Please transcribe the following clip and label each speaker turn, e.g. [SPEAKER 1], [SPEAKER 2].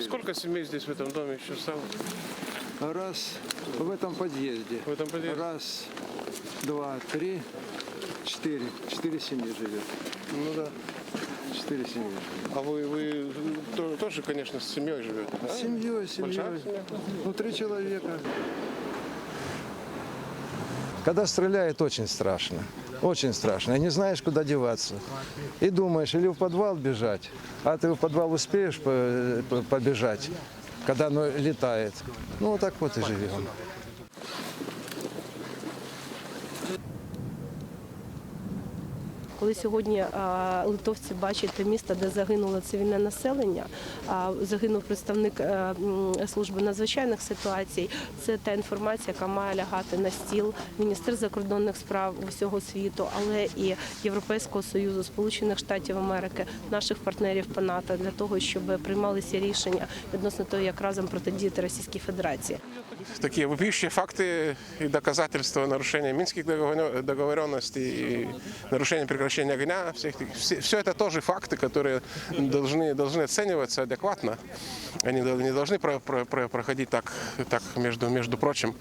[SPEAKER 1] Сколько семей здесь в этом доме еще стало?
[SPEAKER 2] Раз в этом подъезде.
[SPEAKER 1] В этом подъезде?
[SPEAKER 2] Раз, два, три, четыре. Четыре семьи живет.
[SPEAKER 1] Ну да.
[SPEAKER 2] Четыре семьи.
[SPEAKER 1] А вы, вы тоже, конечно, с семьей живете? Да?
[SPEAKER 2] С семьей, с семьей.
[SPEAKER 1] Большая семья?
[SPEAKER 2] Ну, три человека.
[SPEAKER 3] Когда стреляет, очень страшно. Очень страшно. И не знаешь, куда деваться. И думаешь, или в подвал бежать. А ты в подвал успеешь по- по- побежать, когда оно летает. Ну, вот так вот и живем.
[SPEAKER 4] Коли сьогодні литовці бачать місто, де загинуло цивільне населення, загинув представник е, служби надзвичайних ситуацій, це та інформація, яка має лягати на стіл міністр закордонних справ усього світу, але і Європейського союзу, Сполучених Штатів Америки, наших партнерів по НАТО для того, щоб приймалися рішення відносно того, як разом протидіяти Російській Федерації.
[SPEAKER 1] Такие вопиющие факты и доказательства нарушения минских договор- договоренностей и нарушения прекращения огня, всех, все, все это тоже факты, которые должны, должны оцениваться адекватно. Они не должны про, про, про, проходить так, так между, между прочим.